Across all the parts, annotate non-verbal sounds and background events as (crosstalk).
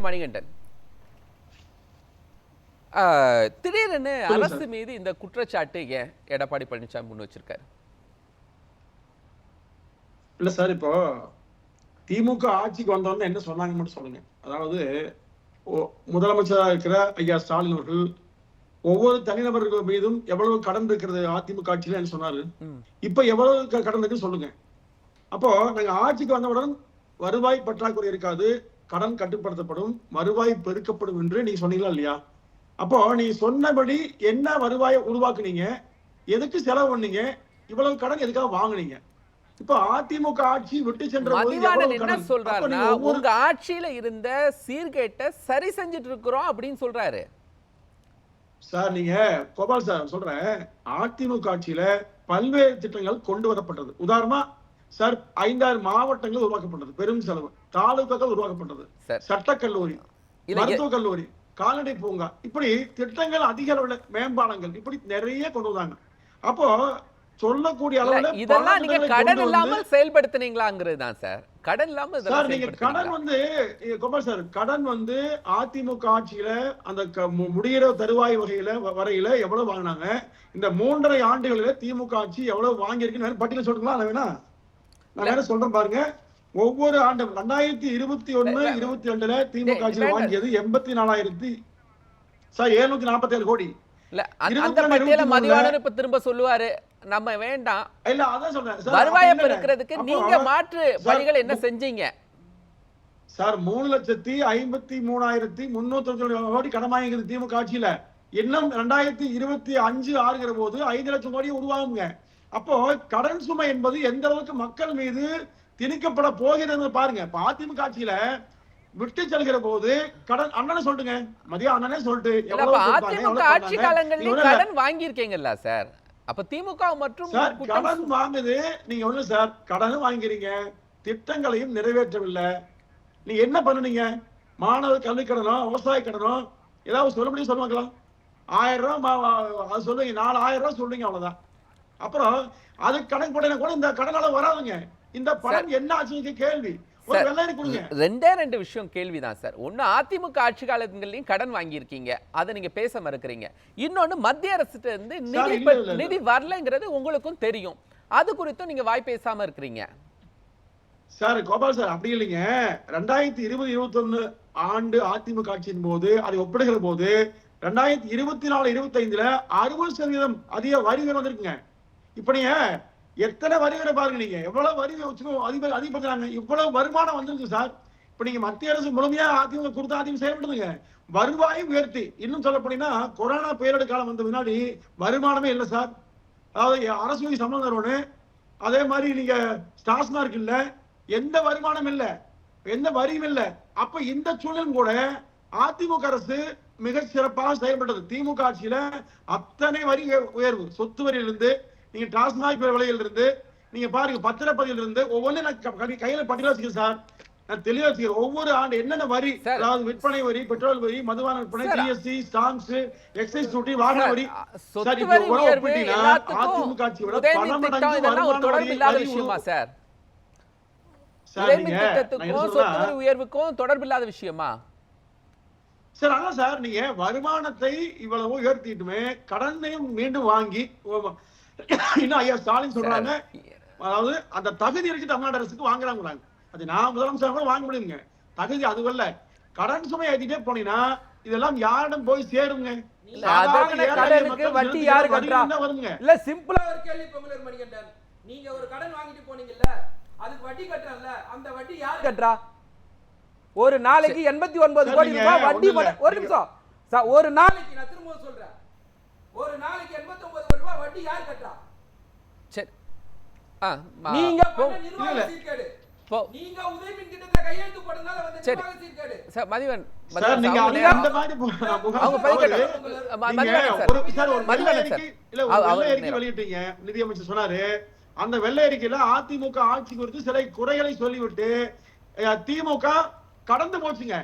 திருப்பூர் மணிகண்டன். ஆஹ், திடீரென்னு அரசு மீது இந்த குற்றச்சாட்டு ஏன் எடப்பாடி பழனிசாமி முன் வச்சிருக்காரு? இல்ல சார் இப்போ திமுக ஆட்சிக்கு வந்தவங்க என்ன சொன்னாங்க மட்டும் சொல்லுங்க. அதாவது ஒ- முதலமைச்சரா இருக்கிற ஐயா ஸ்டாலின் அவர்கள் ஒவ்வொரு தனிநபர்கள் மீதும் எவ்வளவு கடன் இருக்கிறது அதிமுக ஆட்சியில சொன்னாரு. இப்ப எவ்வளவு கடன் இருக்குன்னு சொல்லுங்க. அப்போ நாங்க ஆட்சிக்கு வந்தவுடன் வருவாய் பற்றாக்குறை இருக்காது. கடன் கட்டுப்படுத்தப்படும் வருவாய் பெருக்கப்படும் என்று நீங்க சொன்னீங்களா இல்லையா? அப்போ நீங்க சொன்னபடி என்ன வருவாயை உருவாக்குனீங்க? எதுக்கு செலவு பண்ணீங்க? இவ்வளவு கடன் எதுக்காக வாங்குனீங்க? இப்போ அதிமுக ஆட்சி விட்டு சென்ற என்ன சொல்றாருன்னா உங்க ஆட்சியில இருந்த சீர்கேட்டை சரி செஞ்சுட்டு இருக்கிறோம் அப்படின்னு சொல்றாரு. சார் நீங்க கோபால் சார் சொல்றேன் அதிமுக ஆட்சியில பல்வேறு திட்டங்கள் கொண்டு வரப்பட்டது. உதாரணமா சார் ஐந்தாறு மாவட்டங்கள் உருவாக்கப்பட்டது. பெரும் செலவு. தாலுகாக்கள் உருவாக்கப்பட்டது. சார். சட்டக்கல்லூரி மருத்துவக் கல்லூரி கால்நடை பூங்கா. இப்படி திட்டங்கள் அதிக அளவுல மேம்பாலங்கள் இப்படி நிறைய கொண்டு வந்தாங்க. அப்போ சொல்லக்கூடிய அளவுல இதெல்லாம் நீங்க கடன் இல்லாமல் செயல்படுத்தினீங்களாங்கிறது தான் சார். கடன் இல்லாம சார் நீங்க கடன்? வந்து கோபால் சார் கடன் வந்து அதிமுக ஆட்சியில அந்த க- மு- முடியிற தருவாய் வகையில வரையில எவ்வளவு வாங்கினாங்க? இந்த மூன்றரை ஆண்டுகளில திமுக ஆட்சி எவ்வளவு வாங்கியிருக்கு பட்டியல சொல்லுங்களா நான் வேணா. நான் வேணா சொல்றேன் பாருங்க. ஒவ்வொரு ஆண்டும் ரெண்டாயிரத்தி இருபத்தி ஒண்ணு இருபத்தி ரெண்டுல திமுக ஆட்சியில். வாங்கியது எண்பத்தி நாலாயிரத்தி சார் எழுநூத்தி நாற்பத்தி ஏழு கோடி. இல்ல அந்த- பட்டியல இப்ப திரும்ப சொல்லுவாரு. நம்ம வேண்டாம். இல்ல அதான் சொல்றேன். வருவாயை. பெருக்கிறதுக்கு நீங்க மாற்று என்ன செஞ்சீங்க? சார் மூணு லட்சத்தி ஐம்பத்தி மூணாயிரத்தி முன்னூத்தி கோடி கடன் வாங்கிக்குது திமுக ஆட்சியில. இன்னும் ரெண்டாயிரத்தி இருபத்தி அஞ்சு ஆறுகிற போது ஐந்து லட்சம் கோடி உருவாகுங்க. அப்போ கடன் சுமை என்பது எந்த அளவுக்கு மக்கள் மீது திணிக்கப்பட போகிறது பாருங்க. இப்ப அதிமுக ஆட்சியில விட்டு செல்கிற போது கடன் அண்ணனே சொல்லிட்டுங்க. மதியம் அண்ணனே சொல்லிட்டு அதிமுக ஆட்சி. காலங்களில். கடன் வாங்கியிருக்கீங்கல்ல சார்? அப்ப திமுக மற்றும் கடன் வாங்குது. நீங்க ஒண்ணு சார் கடனும் வாங்கிறீங்க திட்டங்களையும் நிறைவேற்றவில்லை. நீங்க என்ன பண்ணுனீங்க? மாணவர் கல்வி கடனோ விவசாய கடனோ ஏதாவது சொல்ல முடியும் சொல்லுவாங்களா ஆயிரம் ரூபாய் சொல்லுங்க நாலு ஆயிரம் ரூபாய் சொல்லுங்க அவ்வளவுதான். அப்புறம் அதுக்கு கடன் போட்டா கூட இந்த கடனால வராதுங்க. இந்த பணம் என்ன ஆச்சுன்னு கேள்வி. ரெண்டே ரெண்டு விஷயம் கேள்விதான் சார். ஒண்ணு அதிமுக ஆட்சி காலங்களையும் கடன் வாங்கியிருக்கீங்க. அதை நீங்க பேச மறுக்கிறீங்க. இன்னொன்னு மத்திய அரசுட்ட இருந்து நிதி. நிதி வரலைங்கிறது உங்களுக்கும் தெரியும். அது குறித்தும் நீங்க வாய் பேசாம இருக்கிறீங்க. சார் கோபால் சார் அப்படி இல்லைங்க. ரெண்டாயிரத்தி இருபது இருபத்தொன்னு ஆண்டு அதிமுக ஆட்சியின் போது அதை ஒப்பிடுகிற போது ரெண்டாயிரத்தி இருபத்தி நாலு இருபத்தி ஐந்துல அறுபது சதவீதம் அதிக வரி வந்திருக்குங்க. இப்ப நீங்க எத்தனை வரி உயர்வு பாருங்க நீங்க. எவ்வளவு வரி வச்சுக்கோ அதிக அதிகப்படுத்துறாங்க இவ்வளவு வருமானம் வந்திருக்கு சார். இப்ப நீங்க மத்திய அரசு முழுமையா அதிமுக கொடுத்தா அதிமுக செயல்படுதுங்க. வருவாயும் உயர்த்தி. இன்னும் சொல்ல போனீங்கன்னா கொரோனா பேரிடர் காலம் வந்த முன்னாடி வருமானமே இல்லை சார். அதாவது அரசு ஊழியர் சம்பளம் தருவனு. அதே மாதிரி நீங்க ஸ்டாஸ்மார்க் இல்ல. எந்த வருமானம் இல்ல. எந்த வரியும் இல்ல. அப்ப இந்த சூழலும் கூட அதிமுக அரசு மிக சிறப்பாக செயல்பட்டது. திமுக ஆட்சியில அத்தனை வரி உயர்வு. சொத்து வரியிலிருந்து நீங்க டாஸ்மாக் விலையில இருந்து நீங்க பாருங்க பத்திரப்பதியில இருந்து ஒவ்வொன்றும் நான் கையில பட்டியல வச்சுக்கேன் சார் நான் தெளிவா வச்சுக்கிறேன் ஒவ்வொரு ஆண்டு என்னென்ன வரி. அதாவது விற்பனை வரி பெட்ரோல் வரி மதுபான விற்பனை. ஜிஎஸ்டி ஸ்டாம்ப்ஸ் எக்ஸைஸ் டியூட்டி வாகன வரி சார், இப்ப அதிமுக ஆட்சியை விட பல மடங்கு. சார் உயர்வுக்கும் தொடர்பு இல்லாத விஷயமா சார் அதான் சார் நீங்க வருமானத்தை இவ்வளவு உயர்த்திட்டுமே கடனையும் மீண்டும் வாங்கி (laughs) இன்னும் ஐயா ஸ்டாலின் சொல்றாங்க? அதாவது அந்த தகுதி இருக்கு தமிழ்நாடு அரசுக்கு வாங்குறாங்க அது நான் முதலமைச்சர் கூட வாங்க முடியுங்க தகுதி அதுவல்ல கடன் சுமை ஏத்திட்டே போனீங்கன்னா இதெல்லாம் யாரிடம் போய் சேருங்க? வட்டி யாரு கட்டுறா? வருங்க. இல்ல சிம்பிளா ஒரு கேள்வி பொங்கலர் மணிகண்டன். நீங்க ஒரு கடன் வாங்கிட்டு போனீங்கல்ல அதுக்கு வட்டி கட்டுறல அந்த வட்டி யார் கட்டுறா? ஒரு நாளைக்கு எண்பத்தி ஒன்பது கோடி ரூபாய் வட்டி ஒரு நிமிஷம். ஒரு நாளைக்கு நான் திரும்ப சொல்றேன். ஒரு நாளைக்கு எண்பத்தி ஒன்பது கோடி ரூபாய் வட்டி யார் கட்டுறா சரி ஆ மா- நீங்க நிர்வாக. சீர்கேடு போ. நீங்க உதயமின் திட்டத்தை கையெழுத்து போட்டதால வந்த சரி. நிர்வாக சீர்கேடு சார் மதிவன் சார் மதிவன் நீங்க அந்த- மாதிரி அவங்க பதில் அதாவது, கேட்டோம். ம- நீங்க மதிவதன் சார். ஒரு சார். இல்ல ஒரு அறிக்கை வெளியிட்டீங்க நிதியமைச்சர் சொன்னாரு அந்த வெள்ளை அறிக்கையில அதிமுக ஆட்சி குறித்து சில குறைகளை சொல்லிவிட்டு திமுக கடந்து போச்சுங்க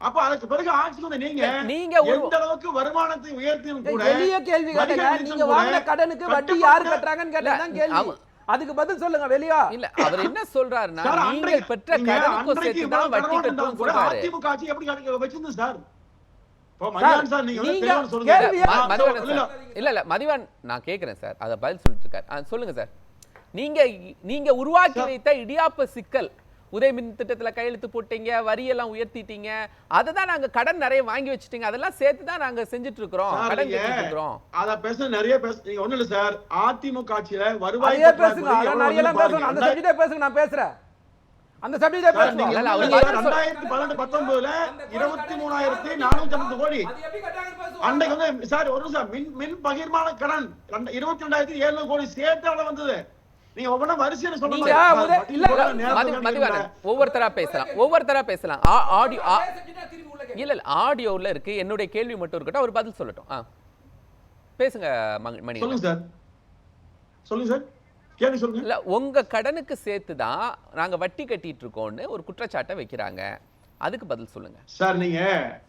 அப்ப அதுக்கு பிறகு வந்த நீங்க நீங்க ஒரு- எந்த அளவுக்கு வருமானத்தை உயர்த்தியும் கூட எளிய கேள்வி கேட்டங்க வரிகள் நீங்க கூட வாங்கின கடனுக்கு வட்டி கட்டுப்பட்ட- யார் கட்டுறாங்கன்னு கேட்டதான் கேள்வி. அவங்க- அதுக்கு பதில் சொல்லுங்க வெளியா. இல்ல அவர் என்ன சொல்றாருன்னா பெற்ற சேர்த்து தான் வட்டி கட்டணும் சொல்றாரு. அதிமுக ஆட்சி எப்படி வச்சிருந்து சார்? நான் மதிவாணன் இல்ல, சார். இல்ல இல்ல மதிவான் நான் கேக்குறேன் சார். அத பதில் சொல்லிட்டு இருக்காரு. சொல்லுங்க சார். நீங்க நீங்க உருவாக்கி வைத்த இடியாப்ப சிக்கல் உதயமின் திட்டத்துல கையெழுத்து போட்டீங்க வரியெல்லாம் உயர்த்திட்டீங்க. அதை தான் நாங்க கடன் நிறைய வாங்கி வச்சுட்டீங்க. அதெல்லாம் சேர்த்து தான் நாங்க செஞ்சுட்டு இருக்கிறோம் சார், கடன் இருக்கிறோம் அத பேச நிறைய பேச நீங்க ஒண்ணு இல்ல சார். அதிமுக ஆட்சியில வருவாய் பேசுங்க. நிறைய எல்லாம் பேசணும். அந்த. சப்ஜெக்டே பேசுங்க நான் பேசுறேன். அந்த சப்ஜெக்டே சார், பேசுங்க. ரெண்டாயிரத்தி பதினெட்டு பத்தொன்பதுல இருபத்தி மூணாயிரத்தி நானூத்தி ஐம்பது கோடி. அன்னைக்கு வந்து சார் ஒரு நிமிஷம் மின் மின் பகிர்மான கடன் இருபத்தி ரெண்டாயிரத்தி எழுநூறு கோடி சேர்த்து அவ்வளவு வந்தது. ஒவ்வொருத்தரா பேசலாம் ஒவ்வொருத்தரா பேசலாம். ஆடியோ. இல்ல இல்ல ஆடியோல இருக்கு என்னுடைய கேள்வி மட்டும் இருக்கட்டும் அவர் பதில் சொல்லட்டும். பேசுங்க மணி- சொல்லுங்க சார். சொல்லுங்க சார். கேள்வி சொல்லுங்க. இல்ல உங்க கடனுக்கு சேர்த்து தான் நாங்க வட்டி கட்டிட்டு இருக்கோம்னு ஒரு குற்றச்சாட்டை வைக்கிறாங்க. அதுக்கு பதில் சொல்லுங்க. சார் நீங்க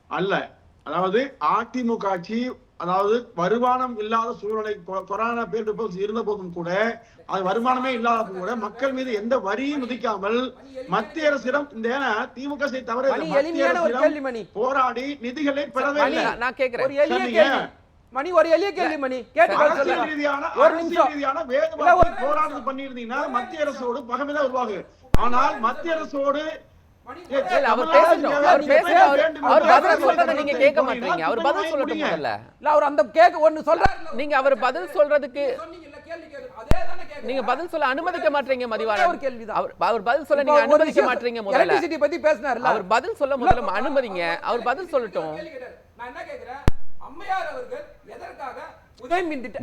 அல்ல. அதாவது அதிமுக ஆட்சி அதாவது வருமானம் இல்லாத சூழ்நிலை கொரோனா பேரிடர் இருந்த போதும் கூட அது வருமானமே இல்லாத கூட மக்கள் மீது எந்த வரியும் விதிக்காமல் மத்திய அரசிடம் இந்த திமுக தவிர மத்திய அரசிடம் போராடி நிதிகளை பெறவே இல்லை. நான் கேள்வி. மணி ஒரு எளிய கேள்வி மணி. கேட்டு ஒரு நிமிஷம். போராட்டம் பண்ணியிருந்தீங்கன்னா மத்திய அரசோடு பகமைதான் உருவாகு ஆனால் மத்திய அரசோடு அவர் பேசட்டும் பதில் சொல்றதை நீங்க கேட்க மாட்டீங்க. அவர் பதில் சுத்தமா சொல்லட்டும் முடியுங்க. முதல்ல இல்ல அவர் அந்த சொல்றாரு. நீங்க அவர் பதில் சொல்றதுக்கு நீங்க பதில் சொல்ல அனுமதிக்க மாட்டீங்க ஒரு கேள்விதான். அவர் அவர் பதில் சொல்ல நீங்க அனுமதிக்க மாட்டீங்க முதல்ல. பத்தி பேசினார்ல. அவர் பதில் சொல்ல முதல்ல அனுமதிங்க. அவர் பதில் சொல்லட்டும். நான் என்ன கேக்குறேன் அம்மையார் அவர்கள் எதற்காக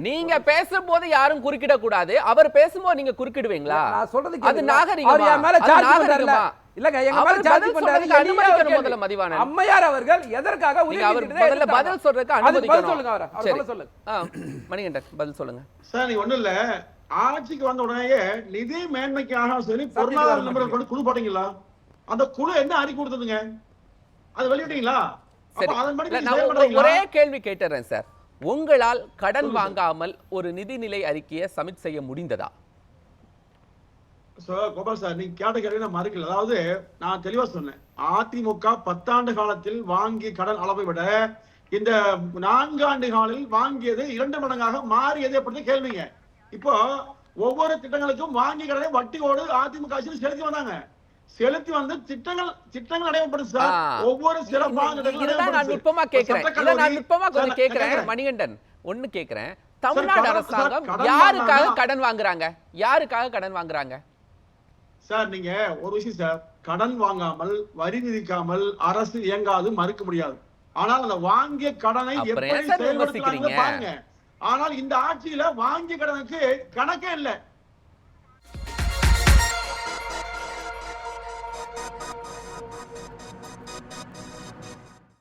நீங்க பேசும்போது யாரும் குறுக்கிட கூடாது அவர் பேசும்போது நீங்க குறுக்கிடுவீங்களா? நான் சொல்றது அது. நாகரிகமா? இல்லங்க எங்க மேல சார்ஜ் பண்றாரு அனுமதிக்கணும் கேள்வி. முதல்ல மதிவாணன். அம்மையார் அவர்கள் எதற்காக உதய அவர் முதல்ல? பதில் சொல்றதுக்கு அனுமதிக்கணும். சொல்லுங்க அவரை. அவர் சரி. சொல்ல. சொல்லுங்க மணிகண்டன் பதில் சொல்லுங்க. சார் நீங்க ஒண்ணும் இல்ல. ஆட்சிக்கு வந்த உடனேயே நிதி மேன்மைக்காக சொல்லி பொருளாதார நிபுணர் கொண்டு குழு போட்டீங்களா? அந்த குழு என்ன அறிக்கை கொடுத்ததுங்க? அது வெளியிட்டீங்களா? சரி? ஒரே கேள்வி கேட்டுறேன் சார். உங்களால் கடன் வாங்காமல் ஒரு நிதிநிலை அறிக்கையை சப்மிட் செய்ய முடிந்ததா? சார் கோபால் சார் நீங்க கேட்ட கேள்வி நான் மறுக்கல. அதாவது நான் தெளிவா சொன்னேன். அதிமுக பத்தாண்டு காலத்தில் வாங்கிய கடன் அளவை விட இந்த நான்கு ஆண்டு காலில் வாங்கியது இரண்டு மடங்காக மாறியது எப்படி கேள்விங்க. இப்போ ஒவ்வொரு திட்டங்களுக்கும் வாங்கிய கடனை வட்டியோடு அதிமுக ஆட்சியில் செலுத்தி வந்தாங்க. செலுத்தி வந்து திட்டங்கள் திட்டங்கள் நடைமுறைப்படுது சார். ஒவ்வொரு சிறப்பான நான். நுட்பமா கேட்கிறேன் நான் நுட்பமா கொஞ்சம் கேட்கிறேன். மணிகண்டன் ஒண்ணு கேட்கிறேன் தமிழ்நாடு அரசாங்கம் யாருக்காக கடன் வாங்குறாங்க? யாருக்காக கடன் வாங்குறாங்க? சார் நீங்க ஒரு விஷயம் சார் கடன் வாங்காமல் வரி விதிக்காமல் அரசு இயங்காது மறுக்க முடியாது. ஆனால் அந்த வாங்கிய கடனை எப்படி செயல்படுத்துறாங்க? பாருங்க. ஆனால் இந்த ஆட்சியில வாங்கிய கடனுக்கு கணக்கே இல்ல.